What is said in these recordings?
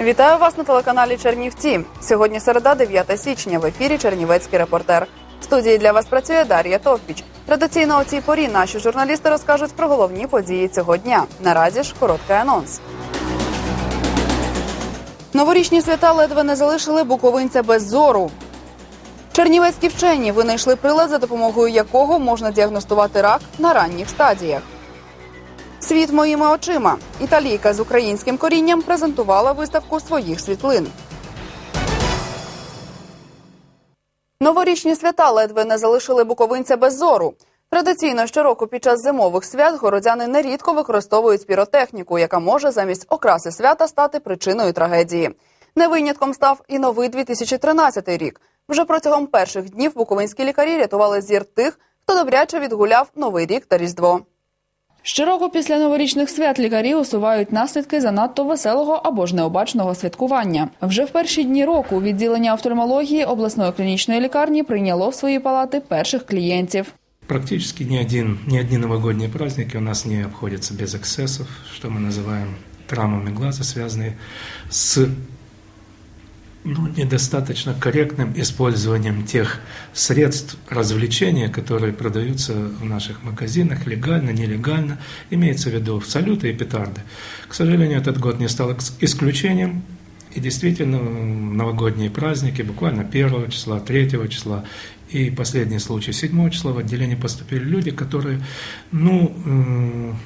Вітаю вас на телеканалі Чернівці. Сьогодні середа, 9 січня. В ефірі Чернівецький репортер. В студії для вас працює Дар'я Товпіч. Традиційно у цій порі наші журналісти розкажуть про головні події цього дня. Наразі ж короткий анонс. Новорічні свята ледве не залишили буковинця без зору. Чернівецькі вчені винайшли прилад, за допомогою якого можна діагностувати рак на ранніх стадіях. Світ моїми очима. Італійка з українським корінням презентувала виставку своїх світлин. Новорічні свята ледве не залишили буковинця без зору. Традиційно щороку під час зимових свят городяни нерідко використовують піротехніку, яка може замість окраси свята стати причиною трагедії. Не винятком став і новий 2013 рік. Вже протягом перших днів буковинські лікарі рятували зір тих, хто добряче відгуляв новий рік та різдво. Щороку після новорічних свят лікарі усувають наслідки занадто веселого або ж необачного святкування. Вже в перші дні року відділення офтальмології обласної клінічної лікарні прийняло в свої палати перших клієнтів. Практически ни один, ни одни новогодние праздники у нас не обходятся без эксцессов, что мы называем травмами глаза, связанные с ну, недостаточно корректным использованием тех средств развлечения, которые продаются в наших магазинах легально, нелегально, имеется в виду салюты и петарды. К сожалению, этот год не стал ис- исключением, и действительно, новогодние праздники, буквально 1 числа, 3 числа и последний случай 7 числа в отделение поступили люди, которые, ну,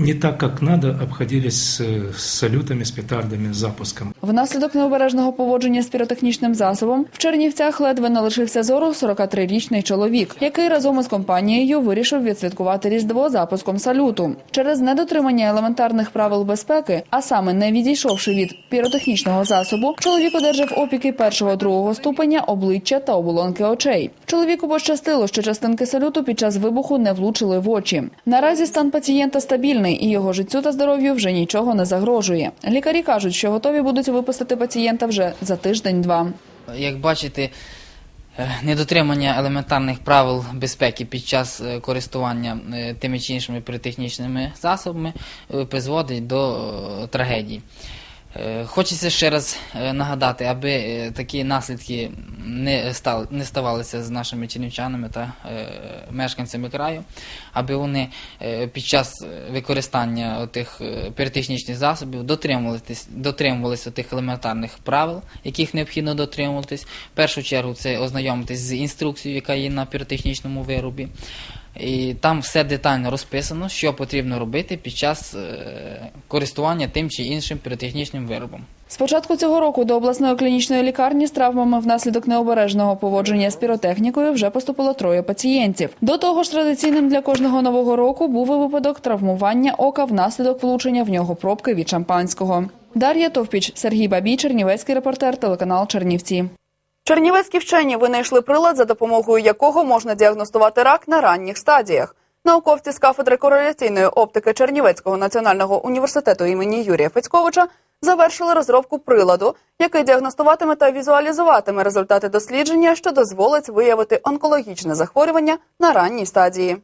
не так, как надо, обходились с, с салютами, с петардами, с запуском. Внаслідок необережного поводження з піротехнічним засобом в Чернівцях ледве не лишився зору 43-річний чоловік, який разом із компанією вирішив відсвяткувати різдво запуском салюту. Через недотримання елементарних правил безпеки, а саме не відійшовши від піротехнічного засобу, чоловік одержав опіки першого другого ступеня обличчя та оболонки очей. Чоловіку пощастило, що частинки салюту під час вибуху не влучили в очі. Наразі стан пацієнта стабільний і його життю та здоров'ю вже нічого не загрожує. Лікарі кажуть, що готові будуть випустити пацієнта вже за тиждень-два. Як бачите, е, недотримання елементарних правил безпеки під час е, користування е, тими чи іншими піротехнічними засобами призводить до трагедій. Е, Хочеться ще раз е, нагадати, аби е, такі наслідки не стали не ставалися з нашими чернівчанами та е, мешканцями краю, аби вони е, під час використання тих піротехнічних засобів дотримувалися дотримувалися тих елементарних правил, яких необхідно дотримуватись. В першу чергу це ознайомитись з інструкцією, яка є на піротехнічному виробі. І там все детально розписано, що потрібно робити під час е, користування тим чи іншим піротехнічним виробом. З початку цього року до обласної клінічної лікарні з травмами внаслідок необережного поводження з піротехнікою вже поступило троє пацієнтів. До того ж, традиційним для кожного нового року був і випадок травмування ока внаслідок влучення в нього пробки від шампанського. Дар'я Товпіч, Сергій Бабій, Чернівецький репортер, телеканал Чернівці. Чернівецькі вчені винайшли прилад, за допомогою якого можна діагностувати рак на ранніх стадіях. Науковці з кафедри кореляційної оптики Чернівецького національного університету імені Юрія Федьковича завершили розробку приладу, який діагностуватиме та візуалізуватиме результати дослідження, що дозволить виявити онкологічне захворювання на ранній стадії.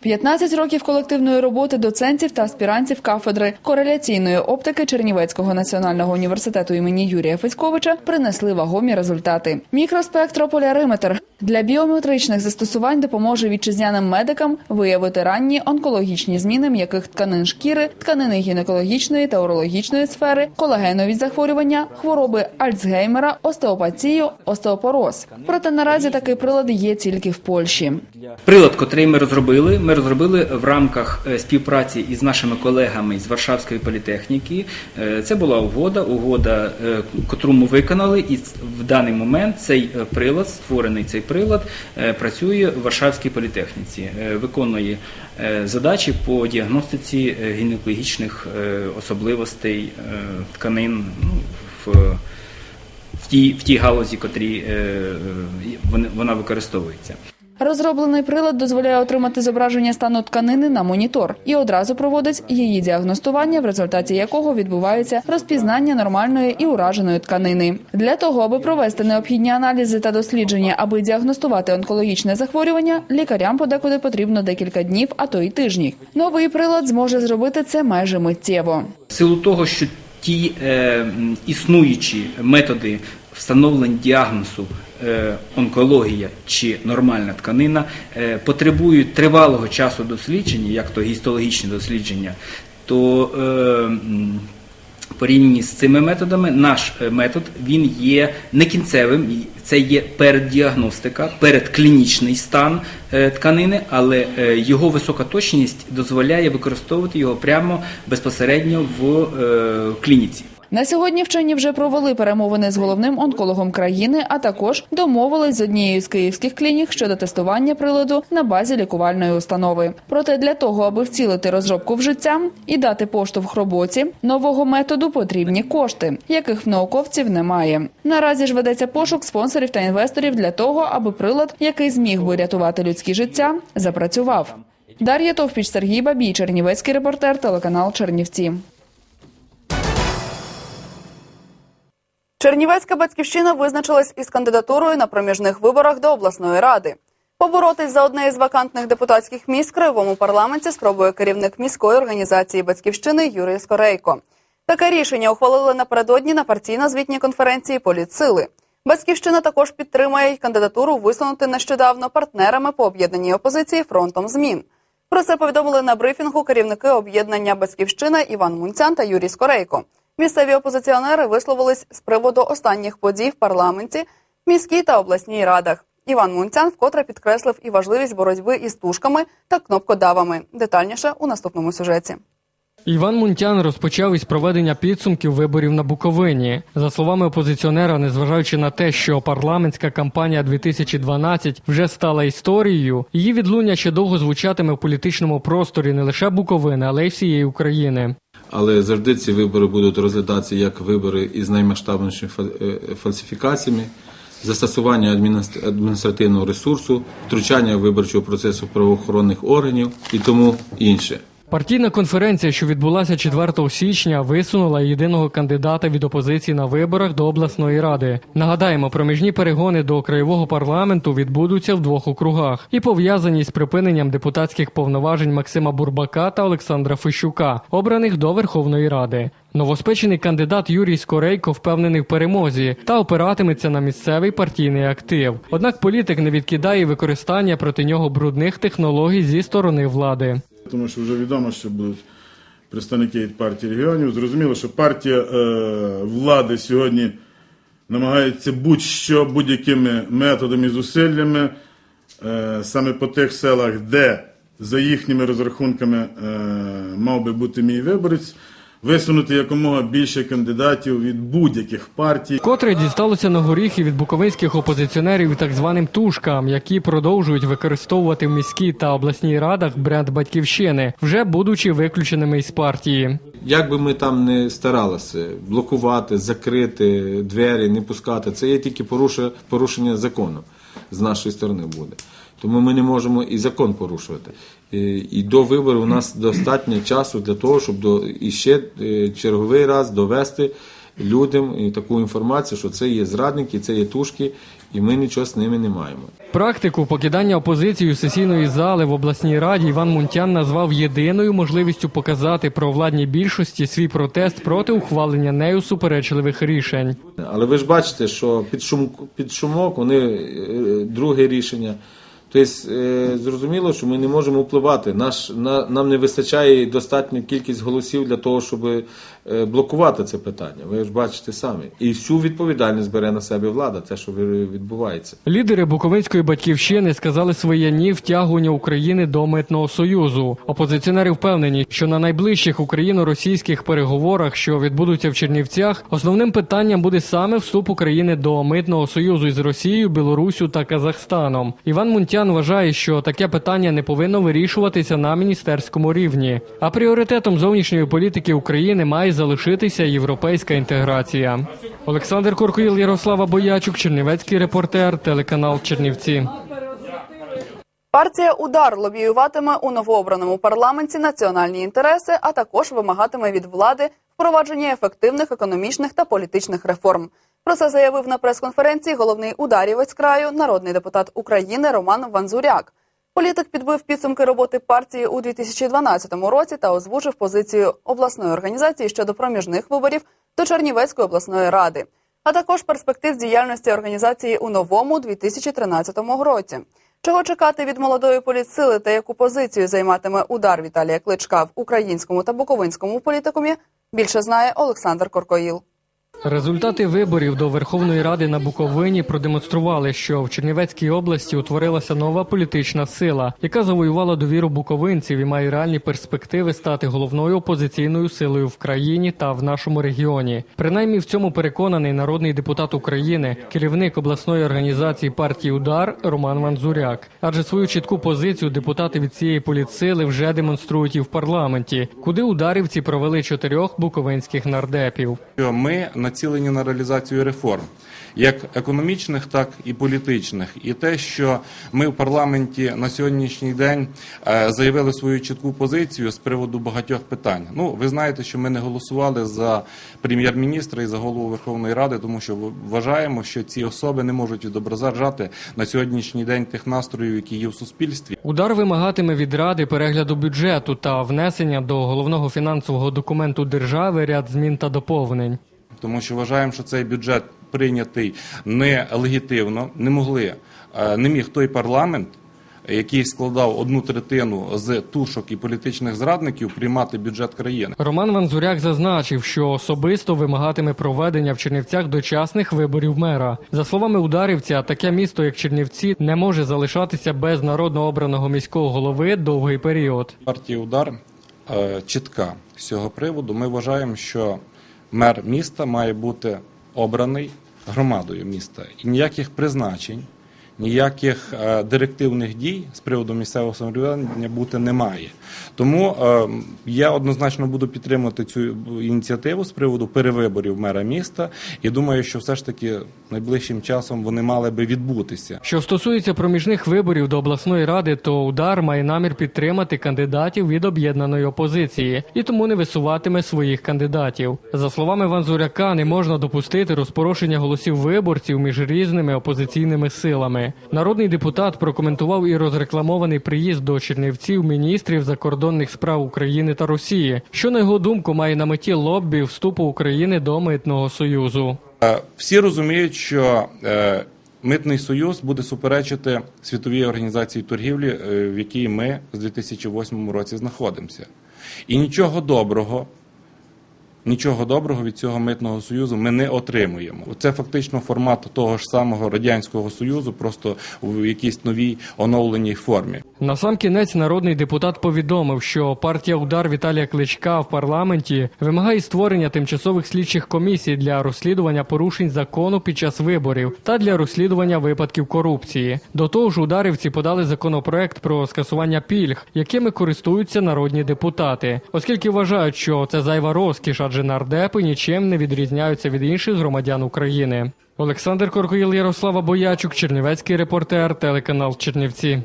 15 років колективної роботи доцентів та аспірантів кафедри кореляційної оптики Чернівецького національного університету імені Юрія Федьковича принесли вагомі результати. Мікроспектрополяриметр для біометричних застосувань допоможе вітчизняним медикам виявити ранні онкологічні зміни м'яких тканин шкіри, тканини гінекологічної та урологічної сфери, колагенові захворювання, хвороби Альцгеймера, остеопатію, остеопороз. Проте наразі такий прилад є тільки в Польщі. Прилад, котрий ми розробили, ми розробили в рамках е, співпраці із нашими колегами з Варшавської політехніки. Е, Це була угода, угода, е, котру ми виконали, і в даний момент цей прилад, створений цей прилад, е, працює в Варшавській політехніці, е, виконує е, задачі по діагностиці гінекологічних особливостей тканин ну, в в тій, в тій галузі, вони- вона використовується. Розроблений прилад дозволяє отримати зображення стану тканини на монітор і одразу проводить її діагностування, в результаті якого відбувається розпізнання нормальної і ураженої тканини. Для того, аби провести необхідні аналізи та дослідження, аби діагностувати онкологічне захворювання, лікарям подекуди потрібно декілька днів, а то й тижнів. Новий прилад зможе зробити це майже миттєво. В силу того, що ті е, існуючі методи встановлень діагнозу онкологія чи нормальна тканина е, потребують тривалого часу дослідження, як то гістологічні дослідження, то е, порівнянні з цими методами, наш е, метод він є не кінцевим, це є переддіагностика, передклінічний стан е, тканини, але е, його висока точність дозволяє використовувати його прямо безпосередньо в е, клініці. На сьогодні вчені вже провели перемовини з головним онкологом країни, а також домовились з однією з київських клінік щодо тестування приладу на базі лікувальної установи. Проте для того, аби вцілити розробку в життя і дати поштовх роботі нового методу, потрібні кошти, яких в науковців немає. Наразі ж ведеться пошук спонсорів та інвесторів для того, аби прилад, який зміг би рятувати людські життя, запрацював. Дар'я Товпіч, Сергій Бабій, Чернівецький репортер, телеканал Чернівці. Чернівецька батьківщина визначилась із кандидатурою на проміжних виборах до обласної ради. Поборотись за одне із вакантних депутатських місць в краєвому парламенті спробує керівник міської організації батьківщини Юрій Скорейко. Таке рішення ухвалили напередодні на партійно-звітній конференції Політсили. Батьківщина також підтримує кандидатуру висунути нещодавно партнерами по об'єднаній опозиції фронтом змін. Про це повідомили на брифінгу керівники об'єднання Батьківщина Іван Мунцян та Юрій Скорейко. Місцеві опозиціонери висловились з приводу останніх подій в парламенті, міській та обласній радах. Іван Мунцян вкотре підкреслив і важливість боротьби із тушками та кнопкодавами. Детальніше у наступному сюжеті. Іван Мунтян розпочав із проведення підсумків виборів на Буковині. За словами опозиціонера, незважаючи на те, що парламентська кампанія 2012 вже стала історією, її відлуння ще довго звучатиме в політичному просторі не лише Буковини, але й всієї України. Але завжди ці вибори будуть розглядатися як вибори із наймасштабнішими фа- е, фальсифікаціями, застосування адміністр- адміністративного ресурсу, втручання виборчого процесу правоохоронних органів і тому інше. Партійна конференція, що відбулася 4 січня, висунула єдиного кандидата від опозиції на виборах до обласної ради. Нагадаємо, проміжні перегони до краєвого парламенту відбудуться в двох округах і пов'язані з припиненням депутатських повноважень Максима Бурбака та Олександра Фищука, обраних до Верховної Ради. Новоспечений кандидат Юрій Скорейко впевнений в перемозі та опиратиметься на місцевий партійний актив. Однак політик не відкидає використання проти нього брудних технологій зі сторони влади. Тому що вже відомо, що будуть представники від партії регіонів. Зрозуміло, що партія е, влади сьогодні намагається будь-що будь-якими методами і зусиллями е, саме по тих селах, де за їхніми розрахунками е, мав би бути мій виборець, висунути якомога більше кандидатів від будь-яких партій. Котре дісталося на горіхи від буковинських опозиціонерів так званим тушкам, які продовжують використовувати в міській та обласній радах бренд батьківщини, вже будучи виключеними із партії. Як би ми там не старалися блокувати, закрити двері, не пускати, це є тільки порушення, порушення закону з нашої сторони буде. Тому ми не можемо і закон порушувати. І, і до виборів у нас достатньо часу для того, щоб до і ще е, черговий раз довести людям таку інформацію, що це є зрадники, це є тушки, і ми нічого з ними не маємо. Практику покидання опозиції сесійної зали в обласній раді Іван Мунтян назвав єдиною можливістю показати провладній більшості свій протест проти ухвалення нею суперечливих рішень. Але ви ж бачите, що під, шум, під шумок вони е, друге рішення. Тобто е, зрозуміло, що ми не можемо впливати. Наш, на, нам не вистачає достатньо кількість голосів для того, щоб е, блокувати це питання. Ви ж бачите самі. І всю відповідальність бере на себе влада, те, що відбувається. Лідери Буковинської батьківщини сказали своє ні втягування України до митного союзу. Опозиціонери впевнені, що на найближчих україно-російських переговорах, що відбудуться в Чернівцях, основним питанням буде саме вступ України до митного союзу із Росією, Білоруссю та Казахстаном. Іван Мунтян вважає, що таке питання не повинно вирішуватися на міністерському рівні. А пріоритетом зовнішньої політики України має залишитися європейська інтеграція. Олександр Коркуїл, Ярослава Боячук, Чернівецький репортер, телеканал Чернівці. Партія Удар лобіюватиме у новообраному парламенті національні інтереси, а також вимагатиме від влади впровадження ефективних економічних та політичних реформ. Про це заявив на прес-конференції головний ударівець краю, народний депутат України Роман Ванзуряк. Політик підбив підсумки роботи партії у 2012 році та озвучив позицію обласної організації щодо проміжних виборів до Чернівецької обласної ради, а також перспектив діяльності організації у новому 2013 році. Чого чекати від молодої політсили та яку позицію займатиме удар Віталія Кличка в українському та буковинському політикумі, більше знає Олександр Коркоїл. Результати виборів до Верховної Ради на Буковині продемонстрували, що в Чернівецькій області утворилася нова політична сила, яка завоювала довіру буковинців і має реальні перспективи стати головною опозиційною силою в країні та в нашому регіоні. Принаймні в цьому переконаний народний депутат України, керівник обласної організації партії Удар Роман Ванзуряк. Адже свою чітку позицію депутати від цієї політсили вже демонструють і в парламенті, куди ударівці провели чотирьох буковинських нардепів. ми націлені на реалізацію реформ, як економічних, так і політичних. І те, що ми в парламенті на сьогоднішній день е, заявили свою чітку позицію з приводу багатьох питань. Ну, ви знаєте, що ми не голосували за прем'єр-міністра і за голову Верховної Ради, тому що вважаємо, що ці особи не можуть відображати на сьогоднішній день тих настроїв, які є в суспільстві. Удар вимагатиме від ради перегляду бюджету та внесення до головного фінансового документу держави ряд змін та доповнень. Тому що вважаємо, що цей бюджет прийнятий нелегітимно, не могли, е, не міг той парламент, який складав одну третину з тушок і політичних зрадників, приймати бюджет країни. Роман Ванзуряк зазначив, що особисто вимагатиме проведення в Чернівцях дочасних виборів мера. За словами ударівця, таке місто, як Чернівці, не може залишатися без народно обраного міського голови довгий період. Партія удар е, чітка з цього приводу. Ми вважаємо, що мер міста має бути обраний громадою міста і ніяких призначень. Ніяких е, директивних дій з приводу місцевого самоврядування бути не має. Тому е, я однозначно буду підтримувати цю ініціативу з приводу перевиборів мера міста і думаю, що все ж таки найближчим часом вони мали би відбутися. Що стосується проміжних виборів до обласної ради, то удар має намір підтримати кандидатів від об'єднаної опозиції і тому не висуватиме своїх кандидатів. За словами Ванзуряка, не можна допустити розпорошення голосів виборців між різними опозиційними силами. Народний депутат прокоментував і розрекламований приїзд до Чернівців міністрів закордонних справ України та Росії, що на його думку має на меті лоббі вступу України до митного союзу. Е, Всі розуміють, що е, митний союз буде суперечити світовій організації торгівлі, е, в якій ми з 2008 році знаходимося. І нічого доброго. Нічого доброго від цього митного союзу ми не отримуємо. Це фактично формат того ж самого радянського союзу, просто в якійсь новій оновленій формі. На сам кінець народний депутат повідомив, що партія удар Віталія Кличка в парламенті вимагає створення тимчасових слідчих комісій для розслідування порушень закону під час виборів та для розслідування випадків корупції. До того ж, ударівці подали законопроект про скасування пільг, якими користуються народні депутати, оскільки вважають, що це зайва розкіш, адже нардепи нічим не відрізняються від інших громадян України. Олександр Коркоїл, Ярослава Боячук, Чернівецький репортер, телеканал Чернівці.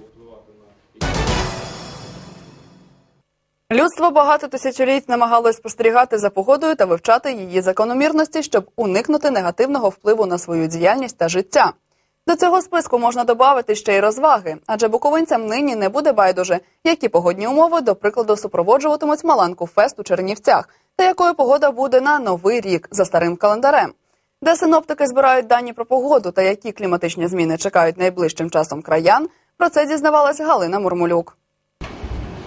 Людство багато тисячоліть намагалось спостерігати за погодою та вивчати її закономірності, щоб уникнути негативного впливу на свою діяльність та життя. До цього списку можна додати ще й розваги, адже буковинцям нині не буде байдуже, які погодні умови, до прикладу, супроводжуватимуть Маланку Фест у Чернівцях, та якою погода буде на новий рік за старим календарем. Де синоптики збирають дані про погоду та які кліматичні зміни чекають найближчим часом краян, про це дізнавалась Галина Мурмулюк.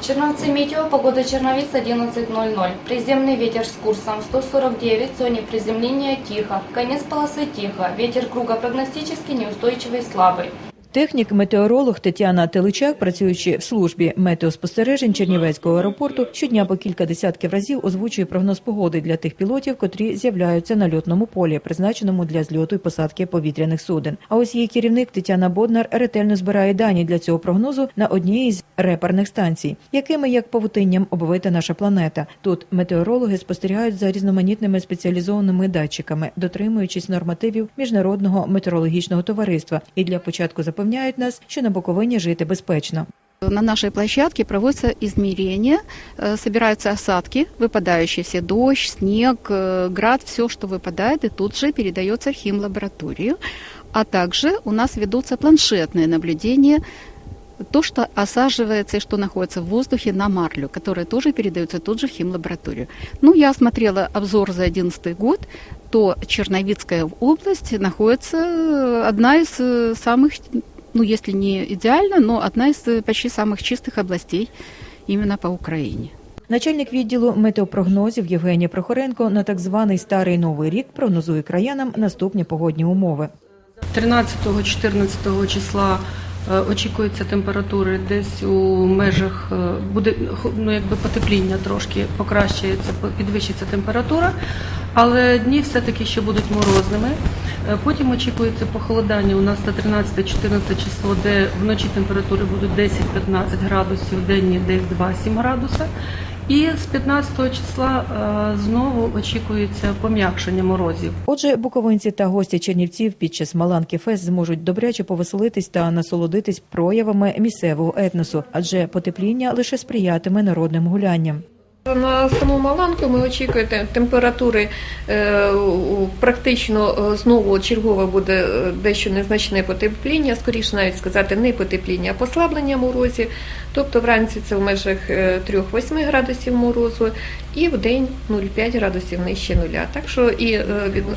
Черновцы метео, погода Черновиц 11.00. Приземный ветер с курсом 149, в зоне приземления тихо. Конец полосы тихо. Ветер круга прогностический, неустойчивый, слабый. Технік-метеоролог Тетяна Теличак, працюючи в службі метеоспостережень Чернівецького аеропорту, щодня по кілька десятків разів озвучує прогноз погоди для тих пілотів, котрі з'являються на льотному полі, призначеному для зльоту і посадки повітряних суден. А ось її керівник Тетяна Боднар ретельно збирає дані для цього прогнозу на одній із реперних станцій, якими як павутинням обвита наша планета. Тут метеорологи спостерігають за різноманітними спеціалізованими датчиками, дотримуючись нормативів міжнародного метеорологічного товариства, і для початку запевняють нас, що на Буковині жити безпечно. На нашей площадке проводятся измерения, э, собираются осадки, выпадающие все дождь, снег, э, град, все, что выпадает, и тут же передается в химлабораторию. А также у нас ведутся планшетные наблюдения то, что осаживается и что находится в воздухе на марлю, которая тоже передается тут же в химлабораторию. Ну, я осмотрела обзор за 2011 год, то Черновицкая область находится э, одна из самых, ну, если не идеально, но одна из э, почти самых чистых областей именно по Украине. Начальник відділу метеопрогнозів Євгенія Прохоренко на так званий старий новий рік прогнозує краянам наступні погодні умови. 13-14 числа е, очікується температури десь у межах е, буде ну, якби потепління трошки покращується, по- підвищиться температура, але дні все-таки ще будуть морозними. Е, Потім очікується похолодання у нас на 13-14 число, де вночі температури будуть 10-15 градусів, денні десь 2-7 градуса. І з 15 числа е, знову очікується пом'якшення морозів. Отже, буковинці та гості Чернівців під час Маланки Фест зможуть добряче повеселитись та насолодитись проявами місцевого етносу, адже потепління лише сприятиме народним гулянням. На саму Маланку ми очікуємо температури е, практично е, знову чергове буде е, дещо незначне потепління, скоріше навіть сказати не потепління, а послаблення морозів. Тобто вранці це в межах е, 3-8 градусів морозу і в день 0,5 градусів нижче нуля. Так що і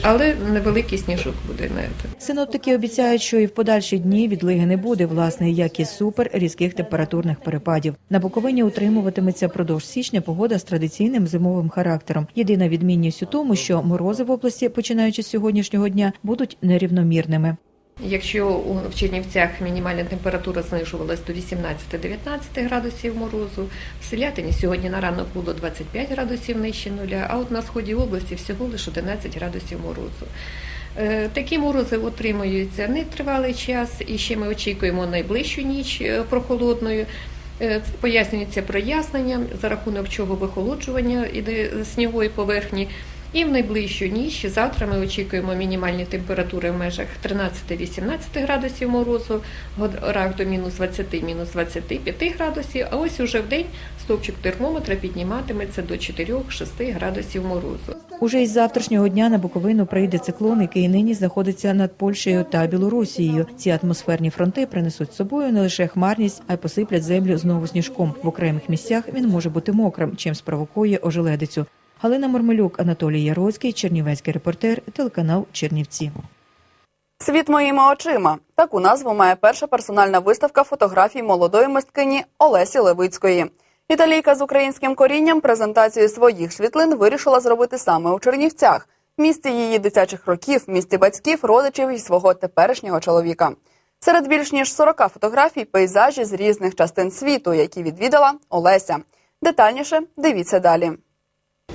але невеликий сніжок буде на це. Синоптики обіцяють, що і в подальші дні відлиги не буде, власне, як і супер різких температурних перепадів. На Буковині утримуватиметься продовж січня погода з традиційним зимовим характером. Єдина відмінність у тому, що морози в області, починаючи з сьогоднішнього дня, будуть нерівномірними. Якщо в Чернівцях мінімальна температура знижувалась до 18-19 градусів морозу, в Селятині сьогодні на ранок було 25 градусів нижче нуля, а от на сході області всього лише 11 градусів морозу. Е, Такі морози утримуються нетривалий час, і ще ми очікуємо найближчу ніч е, прохолодною. Е, пояснюється проясненням, за рахунок чого вихолоджування іде снігової поверхні. І в найближчу ніч завтра ми очікуємо мінімальні температури в межах 13-18 градусів морозу, в горах до мінус 20, мінус 25 градусів, а ось уже в день стовпчик термометра підніматиметься до 4-6 градусів морозу. Уже із завтрашнього дня на Буковину прийде циклон, який нині знаходиться над Польщею та Білорусією. Ці атмосферні фронти принесуть з собою не лише хмарність, а й посиплять землю знову сніжком. В окремих місцях він може бути мокрим, чим спровокує ожеледицю. Галина Мормелюк, Анатолій Яроцький, Чернівецький репортер, телеканал Чернівці. Світ моїми очима. Таку назву має перша персональна виставка фотографій молодої мисткині Олесі Левицької. Італійка з українським корінням презентацію своїх світлин вирішила зробити саме у Чернівцях, місті її дитячих років, місті батьків, родичів і свого теперішнього чоловіка. Серед більш ніж 40 фотографій пейзажі з різних частин світу, які відвідала Олеся. Детальніше дивіться далі.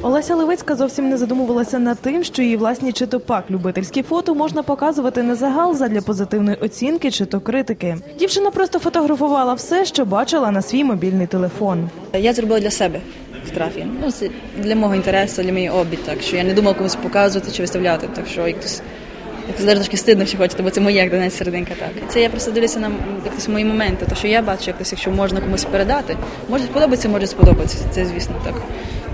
Олеся Левицька зовсім не задумувалася над тим, що її власні чи то пак любительські фото можна показувати на загал задля позитивної оцінки чи то критики. Дівчина просто фотографувала все, що бачила на свій мобільний телефон. Я зробила для себе фотографії. Ну, це для мого інтересу, для моєї обі, так що я не думала комусь показувати чи виставляти. Так що якось якось зараз трошки стидно, що хочете, бо це моє як Донець серединка. Так це я просто дивлюся на якось мої моменти. То що я бачу, якось, якщо можна комусь передати, може сподобається, може сподобатися. Це звісно так.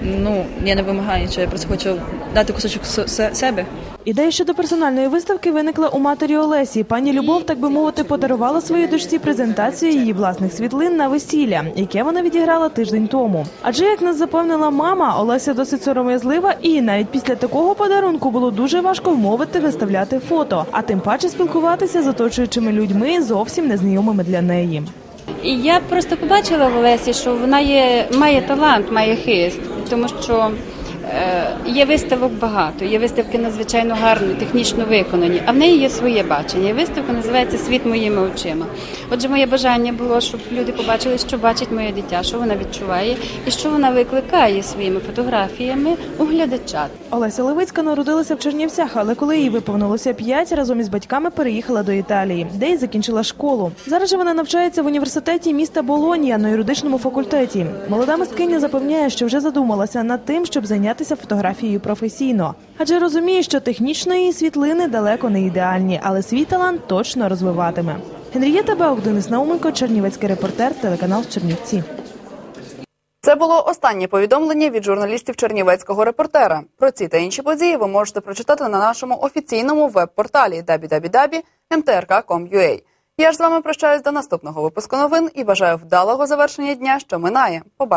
Ну я не вимагаю нічого, я просто хочу дати кусочок с- се- себе. Ідея щодо персональної виставки виникла у матері Олесі. Пані Любов, так би мовити, подарувала своїй дочці презентацію її власних світлин на весілля, яке вона відіграла тиждень тому. Адже як нас запевнила мама, Олеся досить сором'язлива, і навіть після такого подарунку було дуже важко вмовити виставляти фото, а тим паче спілкуватися з оточуючими людьми зовсім незнайомими для неї. І я просто побачила в Олесі, що вона є, має талант, має хист, тому що є виставок багато, є виставки надзвичайно гарно, технічно виконані, а в неї є своє бачення. Виставка називається Світ моїми очима. Отже, моє бажання було, щоб люди побачили, що бачить моє дитя, що вона відчуває і що вона викликає своїми фотографіями у глядача. Олеся Левицька народилася в Чернівцях, але коли їй виповнилося п'ять, разом із батьками переїхала до Італії, де й закінчила школу. Зараз же вона навчається в університеті міста Болонія на юридичному факультеті. Молода мисткиня запевняє, що вже задумалася над тим, щоб зайнятися фотографією професійно, адже розуміє, що технічно її світлини далеко не ідеальні, але свій талант точно розвиватиме. Генрієта Баук, Денис Науменко, Чернівецький репортер, телеканал Чернівці. Це було останнє повідомлення від журналістів Чернівецького репортера. Про ці та інші події ви можете прочитати на нашому офіційному веб-порталі www.mtrk.com.ua. Я ж з вами прощаюсь до наступного випуску новин і бажаю вдалого завершення дня, що минає. Побачимо.